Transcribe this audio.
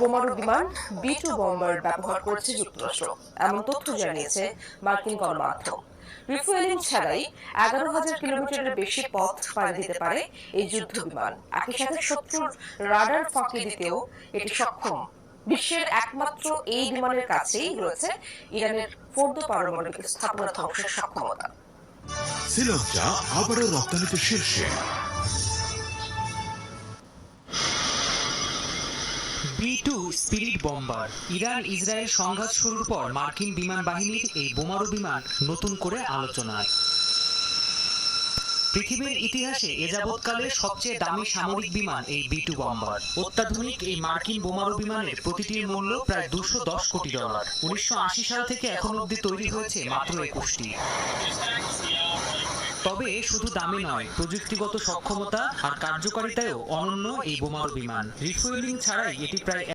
বোমারু বিমান B two bomber ব্যবহার করেছে যুক্তরাষ্ট্র। এমন তথ্য জানিয়েছে মার্কিন গণমাধ্যম। রিফুয়েলিং ছাড়াই এগারো হাজার কিলোমিটারের বেশি পথ পাড়ি দিতে পারে এই যুদ্ধ বিমান। একই সাথে শত্রুর রাডার ফাঁকি দিতেও এটি সক্ষম। বিশ্বের একমাত্র এই বিমানের কাছেই রয়েছে ইরানের ফোর্দ পারমাণবিক স্থাপনা ধ্বংসের সক্ষমতা। শ্রীলঙ্কা আবারও রপ্তানিতে শীর্ষে। B two spirit bomber Iran Israel সংঘাত শুরুর পর মার্কিন বিমান বাহিনীর এই বোমারু বিমান নতুন করে আলোচনায়। পৃথিবীর ইতিহাসে এ যাবৎকালের সবচেয়ে দামি সামরিক বিমান এই বি টু বম্বার অত্যাধুনিক এই মার্কিন বোমারু বিমানের প্রতিটির মূল্য প্রায় দুশো দশ কোটি ডলার। উনিশশো আশি সাল থেকে এখন অবধি তৈরি হয়েছে মাত্র একুশটি। তবে শুধু দামে নয়, প্রযুক্তিগত সক্ষমতা আর কার্যকারিতায়ও অনন্য এই বোমারু বিমান রিফুয়েলিং ছাড়াই এটি প্রায়